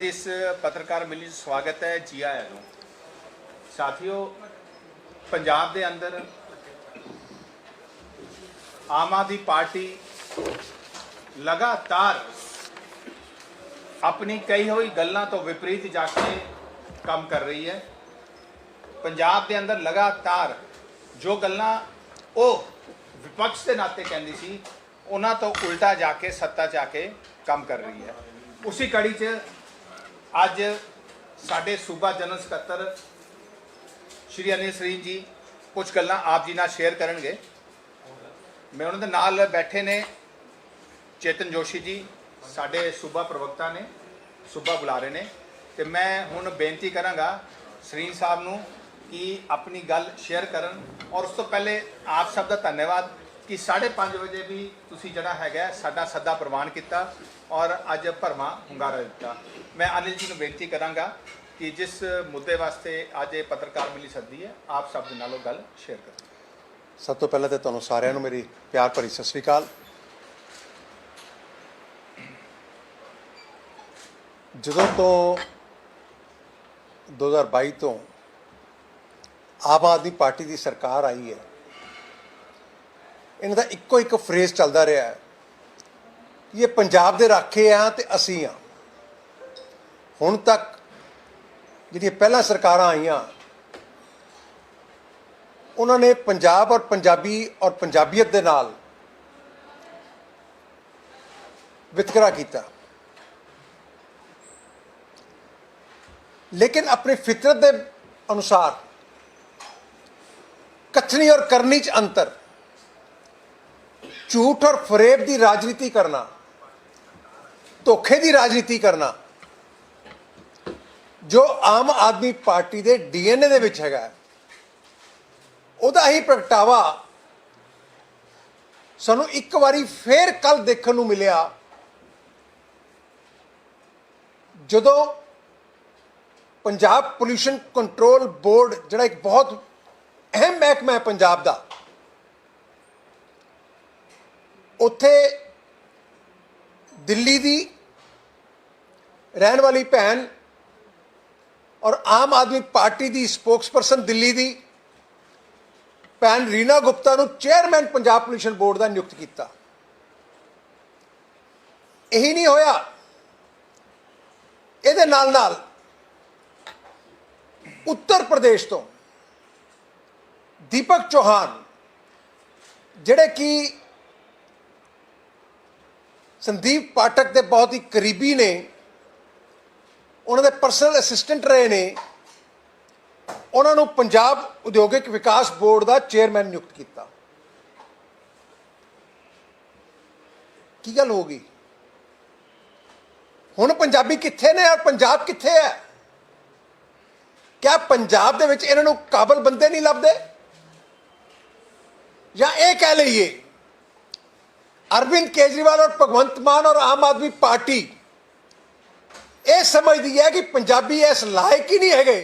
ਇਸ ਪੱਤਰਕਾਰ ਮਿਲਣੀ 'ਚ ਸਵਾਗਤ ਹੈ ਜੀ ਆਇਆਂ ਨੂੰ। ਸਾਥੀਓ, ਪੰਜਾਬ ਦੇ ਅੰਦਰ ਆਮ ਆਦਮੀ ਪਾਰਟੀ ਲਗਾਤਾਰ ਆਪਣੀ ਕਹੀ ਹੋਈ ਗੱਲਾਂ ਤੋਂ ਵਿਪਰੀਤ ਜਾ ਕੇ ਕੰਮ ਕਰ ਰਹੀ ਹੈ। ਪੰਜਾਬ ਦੇ ਅੰਦਰ ਲਗਾਤਾਰ ਜੋ ਗੱਲਾਂ ਉਹ ਵਿਪਕਸ਼ ਦੇ ਨਾਤੇ ਕਹਿੰਦੀ ਸੀ, ਉਹਨਾਂ ਤੋਂ ਉਲਟਾ ਜਾ ਕੇ, ਸੱਤਾ 'ਚ ਆ ਕੇ ਕੰਮ ਕਰ ਰਹੀ ਹੈ। ਉਸੇ ਕੜੀ 'ਚ ਅੱਜ ਸਾਡੇ ਸੂਬਾ ਜਨਰਲ ਸਕੱਤਰ ਸ਼੍ਰੀ ਅਨਿਲ ਸਰੀਨ ਜੀ ਕੁਝ ਗੱਲਾਂ ਆਪ ਜੀ ਨਾਲ ਸ਼ੇਅਰ ਕਰਨਗੇ। ਮੈਂ ਉਹਨਾਂ ਦੇ ਨਾਲ ਬੈਠੇ ਨੇ ਚੇਤਨ ਜੋਸ਼ੀ ਜੀ, ਸਾਡੇ ਸੂਬਾ ਪ੍ਰਵਕਤਾ ਨੇ, ਸੂਬਾ ਬੁਲਾਰੇ ਨੇ ਤੇ ਮੈਂ ਹੁਣ ਬੇਨਤੀ ਕਰਾਂਗਾ ਸਰੀਨ ਸਾਹਿਬ ਨੂੰ ਕਿ ਆਪਣੀ ਗੱਲ ਸ਼ੇਅਰ ਕਰਨ ਔਰ ਉਸ ਤੋਂ ਪਹਿਲੇ ਆਪ ਸਭ ਦਾ ਧੰਨਵਾਦ। ਕਿ 5:30 ਵਜੇ ਵੀ ਤੁਸੀਂ ਜਿਹੜਾ ਹੈਗਾ ਸਾਡਾ ਸੱਦਾ ਪ੍ਰਵਾਨ ਕੀਤਾ ਔਰ ਅੱਜ ਭਰਮਾ ਹੁੰਗਾਰਾ ਦਿੱਤਾ। ਮੈਂ ਅਨਿਲ ਜੀ ਨੂੰ ਬੇਨਤੀ ਕਰਾਂਗਾ ਕਿ ਜਿਸ ਮੁੱਦੇ ਵਾਸਤੇ ਅੱਜ ਇਹ ਪੱਤਰਕਾਰ ਮਿਲੀ ਸੱਦੀ ਹੈ, ਆਪ ਸਭ ਦੇ ਨਾਲ ਉਹ ਗੱਲ ਸ਼ੇਅਰ ਕਰੋ। ਸਭ ਤੋਂ ਪਹਿਲਾਂ ਤੇ ਤੁਹਾਨੂੰ ਸਾਰਿਆਂ ਨੂੰ ਮੇਰੀ ਪਿਆਰ ਭਰੀ ਸਤਿ ਸ੍ਰੀ ਅਕਾਲ। ਜਦੋਂ ਤੋਂ 2022 ਤੋਂ ਆਮ ਆਦਮੀ ਪਾਰਟੀ ਦੀ ਸਰਕਾਰ ਆਈ ਹੈ ਇਹਨਾਂ ਦਾ ਇੱਕੋ ਇੱਕ ਫਰੇਜ਼ ਚੱਲਦਾ ਰਿਹਾ ਹੈ ਕਿ ਇਹ ਪੰਜਾਬ ਦੇ ਰਾਖੇ ਆ ਤੇ ਅਸੀਂ ਆ। ਹੁਣ ਤੱਕ ਜਿਹੜੀਆਂ ਪਹਿਲਾਂ ਸਰਕਾਰਾਂ ਆਈਆਂ, ਉਹਨਾਂ ਨੇ ਪੰਜਾਬ ਔਰ ਪੰਜਾਬੀ ਔਰ ਪੰਜਾਬੀਅਤ ਦੇ ਨਾਲ ਵਿਤਕਰਾ ਕੀਤਾ। ਲੇਕਿਨ ਆਪਣੀ ਫਿਤਰਤ ਦੇ ਅਨੁਸਾਰ, ਕਥਨੀ ਔਰ ਕਰਨੀ ਚ ਅੰਤਰ ਝੂਠ ਔਰ ਫਰੇਬ ਦੀ ਰਾਜਨੀਤੀ ਕਰਨਾ, ਧੋਖੇ ਦੀ ਰਾਜਨੀਤੀ ਕਰਨਾ, ਜੋ ਆਮ ਆਦਮੀ ਪਾਰਟੀ ਦੇ ਡੀਐਨਏ ਦੇ ਵਿੱਚ ਹੈਗਾ ਉਹਦਾ ਹੀ ਪ੍ਰਗਟਾਵਾ ਸਾਨੂੰ ਇੱਕ ਵਾਰੀ ਫੇਰ ਕੱਲ ਦੇਖਣ ਨੂੰ ਮਿਲਿਆ, ਜਦੋਂ ਪੰਜਾਬ ਪੋਲੂਸ਼ਨ ਕੰਟਰੋਲ ਬੋਰਡ ਜਿਹੜਾ ਇੱਕ ਬਹੁਤ ਅਹਿਮ ਮਹਿਕਮਾ ਹੈ ਪੰਜਾਬ ਦਾ ਉੱਥੇ ਦਿੱਲੀ ਦੀ ਰਹਿਣ ਵਾਲੀ ਭੈਣ ਔਰ ਆਮ ਆਦਮੀ ਪਾਰਟੀ ਦੀ ਸਪੋਕਸਪਰਸਨ ਦਿੱਲੀ ਦੀ ਭੈਣ ਰੀਨਾ ਗੁਪਤਾ ਨੂੰ ਚੇਅਰਮੈਨ ਪੰਜਾਬ ਪੋਲੂਸ਼ਨ ਬੋਰਡ ਦਾ ਨਿਯੁਕਤ ਕੀਤਾ। ਇਹੀ ਨਹੀਂ ਹੋਇਆ। ਇਹਦੇ ਨਾਲ ਨਾਲ ਉੱਤਰ ਪ੍ਰਦੇਸ਼ ਤੋਂ ਦੀਪਕ ਚੌਹਾਨ, ਜਿਹੜੇ ਕਿ ਸੰਦੀਪ ਪਾਠਕ ਦੇ ਬਹੁਤ ਹੀ ਕਰੀਬੀ ਨੇ। ਉਹਨਾਂ ਦੇ ਪਰਸਨਲ ਅਸਿਸਟੈਂਟ ਰਹੇ ਨੇ। ਉਹਨਾਂ ਨੂੰ ਪੰਜਾਬ ਉਦਯੋਗਿਕ ਵਿਕਾਸ ਬੋਰਡ ਦਾ ਚੇਅਰਮੈਨ ਨਿਯੁਕਤ ਕੀਤਾ। ਕੀ ਗੱਲ ਹੋ ਗਈ? ਹੁਣ ਪੰਜਾਬੀ ਕਿੱਥੇ ਨੇ ਔਰ ਪੰਜਾਬ ਕਿੱਥੇ ਹੈ? ਕਿਆ ਪੰਜਾਬ ਦੇ ਵਿੱਚ ਇਹਨਾਂ ਨੂੰ ਕਾਬਲ ਬੰਦੇ ਨਹੀਂ ਲੱਭਦੇ? ਜਾਂ ਇਹ ਕਹਿ ਲਈਏ ਅਰਵਿੰਦ ਕੇਜਰੀਵਾਲ ਔਰ ਭਗਵੰਤ ਮਾਨ ਔਰ ਆਮ ਆਦਮੀ ਪਾਰਟੀ ਇਹ ਸਮਝਦੀ ਹੈ ਕਿ ਪੰਜਾਬੀ ਇਸ ਲਾਇਕ ਹੀ ਨਹੀਂ ਹੈਗੇ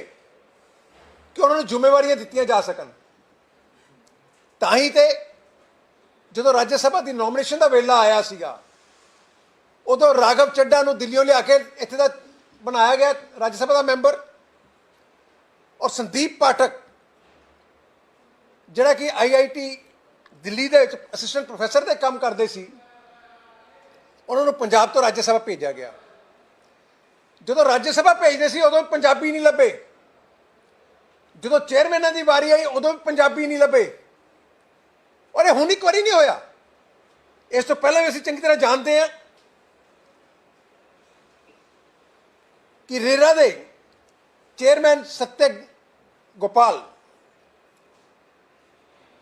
ਕਿ ਉਹਨਾਂ ਨੂੰ ਜ਼ਿੰਮੇਵਾਰੀਆਂ ਦਿੱਤੀਆਂ ਜਾ ਸਕਣ ਤਾਂ ਹੀ ਤੇ ਜਦੋਂ ਰਾਜ ਸਭਾ ਦੀ ਨੋਮੀਨੇਸ਼ਨ ਦਾ ਵੇਲਾ ਆਇਆ ਸੀਗਾ ਉਦੋਂ ਰਾਘਵ ਚੱਡਾ ਨੂੰ ਦਿੱਲੀੋਂ ਲਿਆ ਕੇ ਇੱਥੇ ਦਾ ਬਣਾਇਆ ਗਿਆ ਰਾਜ ਸਭਾ ਦਾ ਮੈਂਬਰ ਔਰ ਸੰਦੀਪ ਪਾਠਕ ਜਿਹੜਾ ਕਿ ਆਈਆਈਟੀ ਦਿੱਲੀ ਦੇ ਵਿੱਚ ਅਸਿਸਟੈਂਟ ਪ੍ਰੋਫੈਸਰ ਦੇ ਕੰਮ ਕਰਦੇ ਸੀ, ਉਹਨਾਂ ਨੂੰ ਪੰਜਾਬ ਤੋਂ ਰਾਜ ਸਭਾ ਭੇਜਿਆ ਗਿਆ। ਜਦੋਂ ਰਾਜ ਸਭਾ ਭੇਜਦੇ ਸੀ, ਉਦੋਂ ਪੰਜਾਬੀ ਨਹੀਂ ਲੱਭੇ। ਜਦੋਂ ਚੇਅਰਮੈਨਾਂ ਦੀ ਵਾਰੀ ਆਈ, ਉਦੋਂ ਵੀ ਪੰਜਾਬੀ ਨਹੀਂ ਲੱਭੇ। ਔਰ ਇਹ ਹੁਣ ਇੱਕ ਵਾਰੀ ਨਹੀਂ ਹੋਇਆ। ਇਸ ਤੋਂ ਪਹਿਲਾਂ ਵੀ ਅਸੀਂ ਚੰਗੀ ਤਰ੍ਹਾਂ ਜਾਣਦੇ ਹਾਂ ਕਿ ਰੇਰਾ ਦੇ ਚੇਅਰਮੈਨ ਸਤਿਆ ਗੋਪਾਲ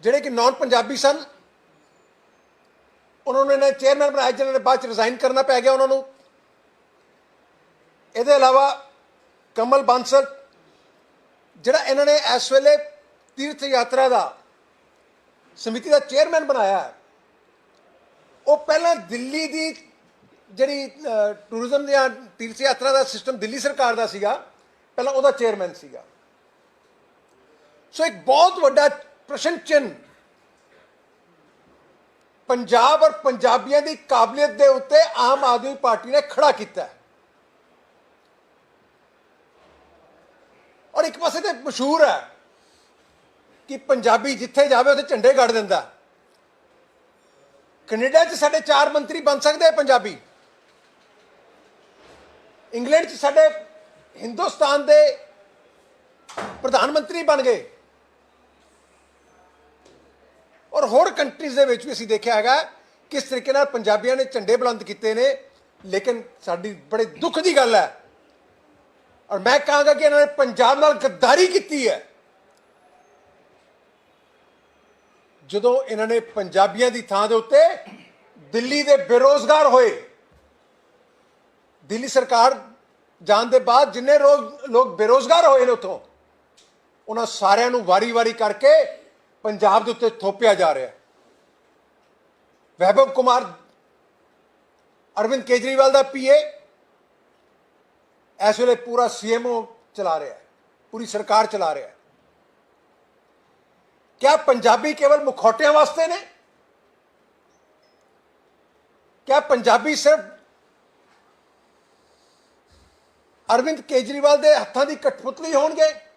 ਜਿਹੜੇ ਕਿ ਨਾਨ ਪੰਜਾਬੀ ਸਨ, ਉਹਨਾਂ ਨੇ ਚੇਅਰਮੈਨ ਬਣਾਇਆ ਜਿਹਨਾਂ ਨੇ ਬਾਅਦ ਚ ਰਿਜ਼ਾਈਨ ਕਰਨਾ ਪੈ ਗਿਆ ਉਹਨਾਂ ਨੂੰ। ਇਹਦੇ ਇਲਾਵਾ ਕਮਲ ਬਾਂਸਲ, ਜਿਹੜਾ ਇਹਨਾਂ ਨੇ ਇਸ ਵੇਲੇ ਤੀਰਥ ਯਾਤਰਾ ਦਾ ਸਮਿਤੀ ਦਾ ਚੇਅਰਮੈਨ ਬਣਾਇਆ ਹੈ, ਉਹ ਪਹਿਲਾਂ ਦਿੱਲੀ ਦੀ ਜਿਹੜੀ ਟੂਰਿਜ਼ਮ ਜਾਂ ਤੀਰਥ ਯਾਤਰਾ ਦਾ ਸਿਸਟਮ ਦਿੱਲੀ ਸਰਕਾਰ ਦਾ ਸੀਗਾ, ਪਹਿਲਾਂ ਉਹਦਾ ਚੇਅਰਮੈਨ ਸੀਗਾ। ਸੋ ਇੱਕ ਬਹੁਤ ਵੱਡਾ ਪ੍ਰਸ਼ਨ ਚਿੰਨ੍ਹ ਪੰਜਾਬ ਔਰ ਪੰਜਾਬੀਆਂ ਦੀ ਕਾਬਲੀਅਤ ਦੇ ਉੱਤੇ ਆਮ ਆਦਮੀ ਪਾਰਟੀ ਨੇ ਖੜਾ ਕੀਤਾ। ਔਰ ਇੱਕ ਪਾਸੇ ਤੇ ਮਸ਼ਹੂਰ ਹੈ ਕਿ ਪੰਜਾਬੀ ਜਿੱਥੇ ਜਾਵੇ, ਉੱਥੇ ਝੰਡੇ ਗੜ ਦਿੰਦਾ। ਕੈਨੇਡਾ 'ਚ ਸਾਡੇ ਚਾਰ ਮੰਤਰੀ ਬਣ ਸਕਦੇ ਆ ਪੰਜਾਬੀ। ਇੰਗਲੈਂਡ 'ਚ ਸਾਡੇ ਹਿੰਦੁਸਤਾਨ ਦੇ ਪ੍ਰਧਾਨ ਮੰਤਰੀ ਬਣ ਗਏ। ਔਰ ਹੋਰ ਕੰਟਰੀਜ਼ ਦੇ ਵਿੱਚ ਵੀ ਅਸੀਂ ਦੇਖਿਆ ਹੈਗਾ ਕਿਸ ਤਰੀਕੇ ਨਾਲ ਪੰਜਾਬੀਆਂ ਨੇ ਝੰਡੇ ਬੁਲੰਦ ਕੀਤੇ ਨੇ। ਲੇਕਿਨ ਸਾਡੀ ਬੜੇ ਦੁੱਖ ਦੀ ਗੱਲ ਹੈ। ਔਰ ਮੈਂ ਕਹਾਂਗਾ ਕਿ ਇਹਨਾਂ ਨੇ ਪੰਜਾਬ ਨਾਲ ਗੱਦਾਰੀ ਕੀਤੀ ਹੈ। ਜਦੋਂ ਇਹਨਾਂ ਨੇ ਪੰਜਾਬੀਆਂ ਦੀ ਥਾਂ ਦੇ ਉੱਤੇ ਦਿੱਲੀ ਦੇ ਬੇਰੋਜ਼ਗਾਰ ਹੋਏ, ਦਿੱਲੀ ਸਰਕਾਰ ਜਾਣ ਦੇ ਬਾਅਦ ਜਿੰਨੇ ਰੋਜ਼ ਲੋਕ ਬੇਰੋਜ਼ਗਾਰ ਹੋਏ ਨੇ ਉੱਥੋਂ, ਉਹਨਾਂ ਸਾਰਿਆਂ ਨੂੰ ਵਾਰੀ-ਵਾਰੀ ਕਰਕੇ ਪੰਜਾਬ ਦੇ ਉੱਤੇ ਥੋਪਿਆ ਜਾ ਰਿਹਾ ਹੈ। ਵੈਭਵ ਕੁਮਾਰ, ਅਰਵਿੰਦ ਕੇਜਰੀਵਾਲ ਦਾ ਪੀਏ, ਇਸ ਵੇਲੇ ਪੂਰਾ ਸੀਐਮਓ ਚਲਾ ਰਿਹਾ ਹੈ, ਪੂਰੀ ਸਰਕਾਰ ਚਲਾ ਰਿਹਾ ਹੈ। ਕਿਆ ਪੰਜਾਬੀ ਕੇਵਲ ਮੁਖੌਟਿਆਂ ਵਾਸਤੇ ਨੇ? ਕਿਆ ਪੰਜਾਬੀ ਸਿਰਫ ਅਰਵਿੰਦ ਕੇਜਰੀਵਾਲ ਦੇ ਹੱਥਾਂ ਦੀ ਕਠਪੁਤਲੀ ਹੋਣਗੇ?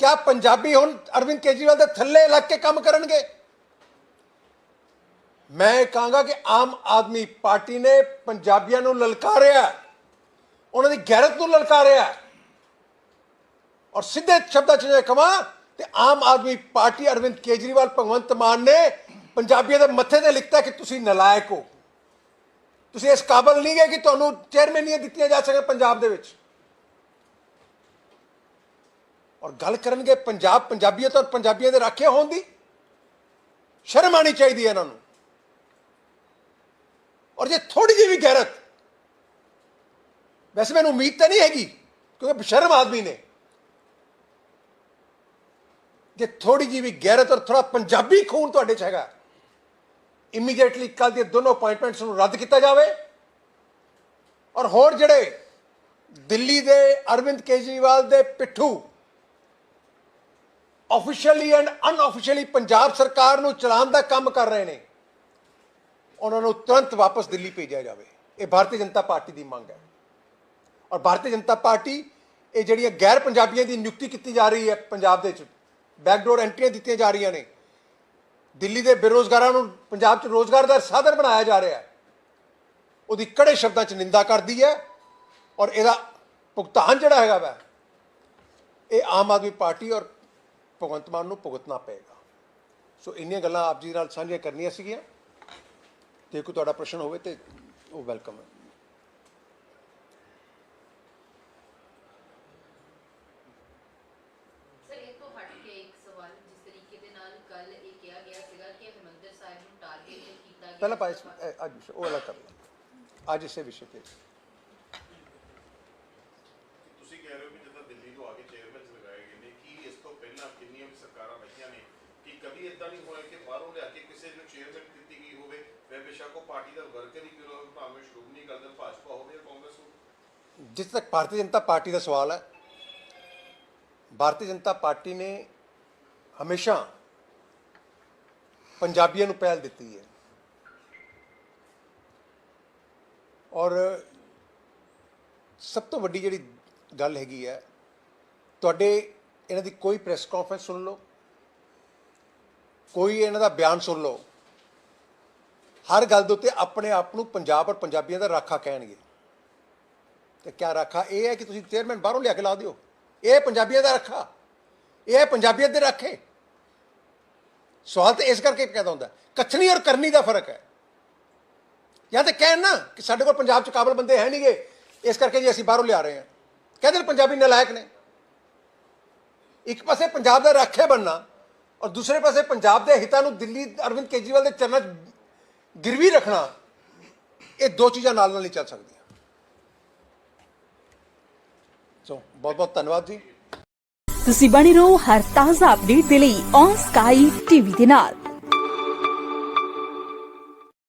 ਕਿਆ ਪੰਜਾਬੀ ਹੁਣ ਅਰਵਿੰਦ ਕੇਜਰੀਵਾਲ ਦੇ ਥੱਲੇ ਲੱਗ ਕੇ ਕੰਮ ਕਰਨਗੇ ਮੈਂ ਕਹਾਂਗਾ ਕਿ ਆਮ ਆਦਮੀ ਪਾਰਟੀ ਨੇ ਪੰਜਾਬੀਆਂ ਨੂੰ ਲਲਕਾਰਿਆ ਹੈ। ਉਹਨਾਂ ਦੀ ਗੈਰਤ ਨੂੰ ਲਲਕਾਰਿਆ ਹੈ। ਔਰ ਸਿੱਧੇ ਸ਼ਬਦਾਂ ਚ ਜੇ ਕਵਾਂ ਤੇ ਆਮ ਆਦਮੀ ਪਾਰਟੀ ਅਰਵਿੰਦ ਕੇਜਰੀਵਾਲ, ਭਗਵੰਤ ਮਾਨ ਨੇ ਪੰਜਾਬੀਆਂ ਦੇ ਮੱਥੇ ਤੇ ਲਿਖਤਾ ਕਿ ਤੁਸੀਂ ਨਲਾਇਕ ਹੋ ਤੁਸੀਂ ਇਸ ਕਾਬਲ ਨਹੀਂ ਗਏ ਕਿ ਤੁਹਾਨੂੰ ਚੇਅਰਮੈਨੀਆਂ ਦਿੱਤੀਆਂ ਜਾ ਸਕਣ ਪੰਜਾਬ ਦੇ ਵਿੱਚ ਔਰ ਗੱਲ ਕਰਨਗੇ ਪੰਜਾਬ, ਪੰਜਾਬੀਅਤ ਔਰ ਪੰਜਾਬੀਆਂ ਦੇ ਰਾਖੇ ਹੋਣ ਦੀ? ਸ਼ਰਮ ਆਣੀ ਚਾਹੀਦੀ ਹੈ ਇਹਨਾਂ ਨੂੰ। ਔਰ ਜੇ ਥੋੜੀ ਜਿਹੀ ਵੀ ਗੈਰਤ, ਵੈਸੇ ਮੈਨੂੰ ਉਮੀਦ ਤਾਂ ਨਹੀਂ ਹੈਗੀ, ਕਿਉਂਕਿ ਬਸ਼ਰਮ ਆਦਮੀ ਨੇ। ਜੇ ਥੋੜੀ ਜਿਹੀ ਵੀ ਗੈਰਤ ਔਰ ਥੋੜਾ ਪੰਜਾਬੀ ਖੂਨ ਤੁਹਾਡੇ 'ਚ ਹੈਗਾ ਇਮੀਡੀਏਟਲੀ ਕੱਲ ਦੀਆਂ ਦੋਨੋਂ ਅਪਾਇੰਟਮੈਂਟਸ ਨੂੰ ਰੱਦ ਕੀਤਾ ਜਾਵੇ। ਔਰ ਹੋਰ ਜਿਹੜੇ ਦਿੱਲੀ ਦੇ ਅਰਵਿੰਦ ਕੇਜਰੀਵਾਲ ਦੇ ਪਿੱਠੂ ਆਫੀਸ਼ੀਅਲੀ ਐਂਡ ਅਨਆਫੀਸ਼ੀਅਲੀ ਪੰਜਾਬ ਸਰਕਾਰ ਨੂੰ ਚਲਾਉਣ ਦਾ ਕੰਮ ਕਰ ਰਹੇ ਨੇ, ਉਹਨਾਂ ਨੂੰ ਤੁਰੰਤ ਵਾਪਸ ਦਿੱਲੀ ਭੇਜਿਆ ਜਾਵੇ। ਇਹ ਭਾਰਤੀ ਜਨਤਾ ਪਾਰਟੀ ਦੀ ਮੰਗ ਹੈ। ਔਰ ਭਾਰਤੀ ਜਨਤਾ ਪਾਰਟੀ ਇਹ ਜਿਹੜੀਆਂ ਗੈਰ ਪੰਜਾਬੀਆਂ ਦੀ ਨਿਯੁਕਤੀ ਕੀਤੀ ਜਾ ਰਹੀ ਹੈ ਪੰਜਾਬ ਦੇ ਵਿੱਚ ਬੈਕਡੋਰ ਐਂਟਰੀਆਂ ਦਿੱਤੀਆਂ ਜਾ ਰਹੀਆਂ ਨੇ। ਦਿੱਲੀ ਦੇ ਬੇਰੋਜ਼ਗਾਰਾਂ ਨੂੰ ਪੰਜਾਬ 'ਚ ਰੋਜ਼ਗਾਰ ਦਾ ਸਾਧਨ ਬਣਾਇਆ ਜਾ ਰਿਹਾ ਹੈ। ਉਹਦੀ ਕੜੇ ਸ਼ਬਦਾਂ 'ਚ ਨਿੰਦਾ ਕਰਦੀ ਹੈ ਔਰ ਇਹਦਾ ਭੁਗਤਾਨ ਜਿਹੜਾ ਹੈਗਾ ਵਾ, ਇਹ ਆਮ ਆਦਮੀ ਪਾਰਟੀ ਔਰ ਭਗਵੰਤ ਮਾਨ ਨੂੰ ਭੁਗਤਣਾ ਪਏਗਾ। ਸੋ ਇੰਨੀਆਂ ਗੱਲਾਂ ਆਪ ਜੀ ਨਾਲ ਸਾਂਝੀਆਂ ਕਰਨੀਆਂ ਸੀਗੀਆਂ। ਜੇ ਕੋਈ ਤੁਹਾਡਾ ਪ੍ਰਸ਼ਨ ਹੋਵੇ ਤੇ ਉਹ ਵੈਲਕਮ ਹੈ। ਪਹਿਲਾਂ ਪਾਇਸ ਅੱਜ ਉਹ ਅਲੱਗ ਕਰ ਲਾ ਅੱਜ ਇਸੇ ਵਿਸ਼ੇ ਤੇ ਤੁਸੀਂ ਕਹਿ ਰਹੇ ਹੋ ਕਿ ਜਦੋਂ ਦਿੱਲੀ ਤੋਂ ਆ ਕੇ ਚੇਅਰਮੈਨ ਲਗਾਏ ਗਏ ਨੇ ਕੀ ਇਸ ਤੋਂ ਪਹਿਲਾਂ ਕਿੰਨੀਆਂ ਵੀ ਸਰਕਾਰਾਂ ਰਹੀਆਂ ਨੇ ਕਿ ਇਦਾਂ ਨਹੀਂ ਹੋਇਆ ਕਿ ਬਾਹਰੋਂ ਲਿਆ ਕੇ ਕਿਸੇ ਨੂੰ ਚੇਅਰਮੈਨ ਦਿੱਤੀ ਗਈ ਹੋਵੇ ਵੇ ਬੇਸ਼ੱਕ ਉਹ ਪਾਰਟੀ ਦਾ ਵਰਕਰ ਹੀ ਕਿਉਂ ਹੋਵੇ, ਭਾਵੇਂ ਸ਼੍ਰੋਮਣੀ ਅਕਾਲੀ ਦਲ ਭਾਜਪਾ ਹੋਵੇ ਜਾਂ ਕਾਂਗਰਸ ਹੋਵੇ। ਜਿੱਥੇ ਤੱਕ ਭਾਰਤੀ ਜਨਤਾ ਪਾਰਟੀ ਦਾ ਸਵਾਲ ਹੈ ਭਾਰਤੀ ਜਨਤਾ ਪਾਰਟੀ ਨੇ ਹਮੇਸ਼ਾ ਪੰਜਾਬੀਆਂ ਨੂੰ ਪਹਿਲ ਦਿੱਤੀ ਹੈ। ਔਰ ਸਭ ਤੋਂ ਵੱਡੀ ਜਿਹੜੀ ਗੱਲ ਹੈਗੀ ਹੈ ਤੁਹਾਡੇ ਇਹਨਾਂ ਦੀ ਕੋਈ ਪ੍ਰੈਸ ਕਾਨਫਰੰਸ ਸੁਣ ਲਓ। ਕੋਈ ਇਹਨਾਂ ਦਾ ਬਿਆਨ ਸੁਣ ਲਓ। ਹਰ ਗੱਲ ਦੇ ਉੱਤੇ ਆਪਣੇ ਆਪ ਨੂੰ ਪੰਜਾਬ ਔਰ ਪੰਜਾਬੀਆਂ ਦਾ ਰਾਖਾ ਕਹਿਣਗੇ। ਤੇ ਕਿਆ ਰਾਖਾ? ਇਹ ਹੈ ਕਿ ਤੁਸੀਂ ਚੇਅਰਮੈਨ ਬਾਹਰੋਂ ਲਿਆ ਕੇ ਲਾ ਦਿਓ। ਇਹ ਪੰਜਾਬੀਆਂ ਦਾ ਰਾਖਾ। ਇਹ ਹੈ ਪੰਜਾਬੀਅਤ ਦੇ ਰਾਖੇ। ਸਵਾਲ ਤਾਂ ਇਸ ਕਰਕੇ ਪੈਦਾ ਹੁੰਦਾ ਹੈ। ਕਥਨੀ ਔਰ ਕਰਨੀ ਦਾ ਫ਼ਰਕ ਹੈ। ਜਾਂ ਤਾਂ ਕਹਿਣ ਨਾ ਕਿ ਸਾਡੇ ਕੋਲ ਪੰਜਾਬ 'ਚ ਕਾਬਲ ਬੰਦੇ ਹੈ ਨਹੀਂਗੇ। ਇਸ ਕਰਕੇ ਜੀ ਅਸੀਂ ਬਾਹਰੋਂ ਲਿਆ ਰਹੇ ਹਾਂ। ਕਹਿੰਦੇ ਨੇ ਪੰਜਾਬੀ ਨਲਾਇਕ ਨੇ। ਇੱਕ ਪਾਸੇ ਪੰਜਾਬ ਦਾ ਰਾਖੇ ਬਣਨਾ ਔਰ ਦੂਸਰੇ ਪਾਸੇ ਪੰਜਾਬ ਦੇ ਹਿੱਤਾਂ ਨੂੰ ਦਿੱਲੀ, ਅਰਵਿੰਦ ਕੇਜਰੀਵਾਲ ਦੇ ਚਰਨਾਂ 'ਚ ਗਿਰਵੀ ਰੱਖਣਾ, ਇਹ ਦੋ ਚੀਜ਼ਾਂ ਨਾਲ ਨਾਲ ਨਹੀਂ ਚੱਲ ਸਕਦੀਆਂ। ਸੋ ਬਹੁਤ ਬਹੁਤ ਧੰਨਵਾਦ ਜੀ। ਤੁਸੀਂ ਬਣੇ ਰਹੋ ਹਰ ਤਾਜ਼ਾ ਅਪਡੇਟ ਦੇ ਲਈ ਔਨ ਸਕਾਈ ਟੀਵੀ ਦੇ ਨਾਲ।